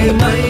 ఏమైనా